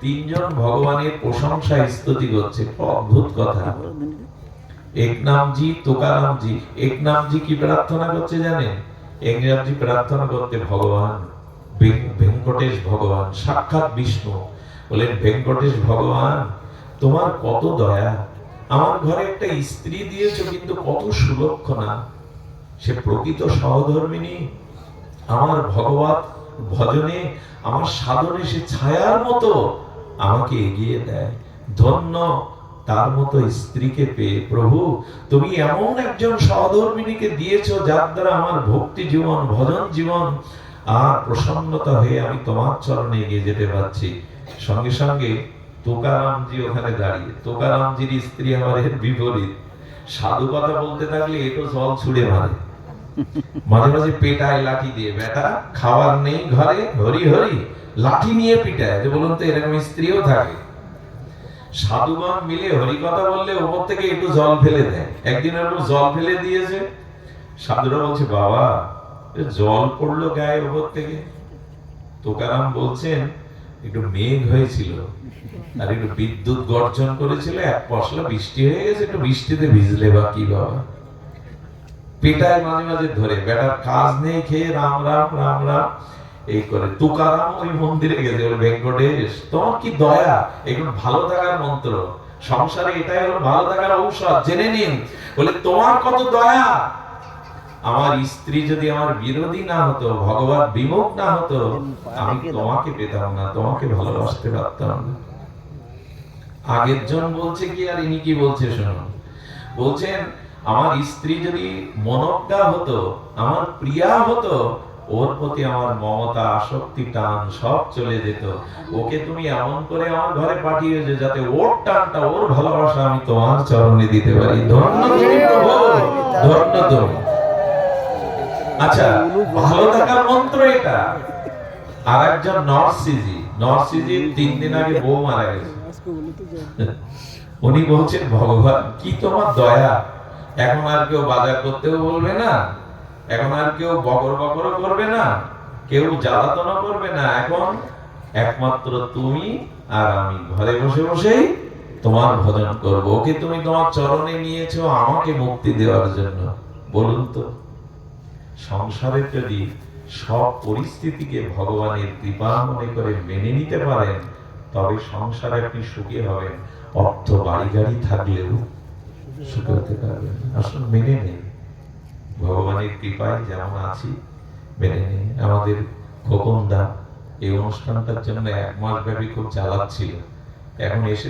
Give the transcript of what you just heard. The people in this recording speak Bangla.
তিনজন ভগবানের প্রশংসা স্তুতি করছে। অদ্ভুত কথা। তোকারামজি। কি প্রার্থনা করছে জানেন? প্রার্থনা করতে ভগবান ভেঙ্কটেশ ভগবান, সাক্ষাৎ বিষ্ণু। ভেঙ্কটেশ ভগবান, তোমার কত দয়া। আমার ঘরে একটা স্ত্রী দিয়েছ, কিন্তু কত সুলক্ষণা। সে প্রকৃত সহধর্মিনী। আমার ভগবত ভজনে, আমার সাধনে সে ছায়ার মতো। আমাকে এগিয়ে দেয়। ধন্য তার মতো স্ত্রীকে পেয়ে, প্রভু, তুমি এমন একজন সহধর্মিনীকে দিয়েছ যার দ্বারা আমার ভক্তি জীবন, ভজন জীবন আর প্রসন্নতা হয়ে আমি তোমার চরণে এগিয়ে যেতে পারছি। সঙ্গে সঙ্গে তোকারামজি ওখানে দাঁড়িয়ে, তোকারামজির স্ত্রী আমার বিপরীত। সাধু কথা বলতে থাকলে এটো জল ছুড়ে মারে। মাঝে মাঝে পেটায় লাঠি দিয়ে। বেটা খাবার নেই ঘরে, হরি হরি, লাঠি নিয়ে পিটায়। যে বলুন তো, এরকম স্ত্রীও থাকে। সাধুগণ মিলে হরি কথা বললে ওপর থেকে একটু জল ফেলে দেয়। একদিন জল ফেলে দিয়েছে। সাধুরা বলছে, বাবা জল পড়ল গায়ে ওপর থেকে। তোকারাম বলছেন, একটু মেঘ হয়েছিল আর একটু বিদ্যুৎ গর্জন করেছিল, এক পশলা বৃষ্টি হয়ে গেছে, একটু বৃষ্টিতে ভিজলে বা কি বাবা? পেটায় মাঝে মাঝে ধরে বেটার কাজ নেই, খেয়ে রাম রাম রাম রাম। এই করে তুকারাম ওই মন্দিরে গেছে, বলে, ভেঙ্কটেশ, তোমার কি দয়া? এগুলো ভালো থাকার মন্ত্র। সংসারে এটাই হলো ভালো থাকার ঔষধ, জেনে নিন। বলে, তোমার কত দয়া? আমার স্ত্রী যদি আমার বিরোধী না হতো, ভগবান বিমুখ না হতো, আমি তোমাকে পেতাম না, তোমাকে ভালোবাসতে পারতাম না। আগের জন বলছে কি আর ইনি কি বলছে শোনো বলছেন আমার স্ত্রী যদি মনজ্ঞা হতো, আমার প্রিয়া হতো, ওর প্রতি আমার মমতা আসক্তি টান সব চলে যেত। ওকে তুমি এমন করে আমার ঘরে পাঠিয়েছো যাতে ওর টানটা, ওর ভালোবাসা আমি তোমার চরণে দিতে পারি। ধন্য আচ্ছা ভালো থাকার মন্ত্র এটা। আর একজন নরসিজি নরসিজির তিন দিন আগে বউ মারা গেছে। উনি বলছেন, ভগবান, কি তোমার দয়া? এখন আর কেউ বাজার করতেও বলবে না, এখন আর কেউ বকর বকর করবে না, কেউ জ্বালাতনা করবে না। এখন একমাত্র তুমি আর আমি ঘরে বসে বসেই তোমার ভজন করব। ওকে তুমি তোমার চরণে নিয়েছো, আমাকে মুক্তি দেওয়ার জন্য। বলুন তো, সংসারে যদি সব পরিস্থিতিকে ভগবানের কৃপা মনে করে মেনে নিতে পারেন, তবে সংসারে আপনি সুখী হবেন। অর্থ বাড়ি গাড়ি থাকলেও সুখী হতে পারবেন আসলে মেনে নেই ভগবানের কৃপায় যেমন আছি, মেনে নেই আমাদের খোকনদা এই অনুষ্ঠানটার জন্য এক মাস ব্যাপী খুব চালাচ্ছিল এখন এসে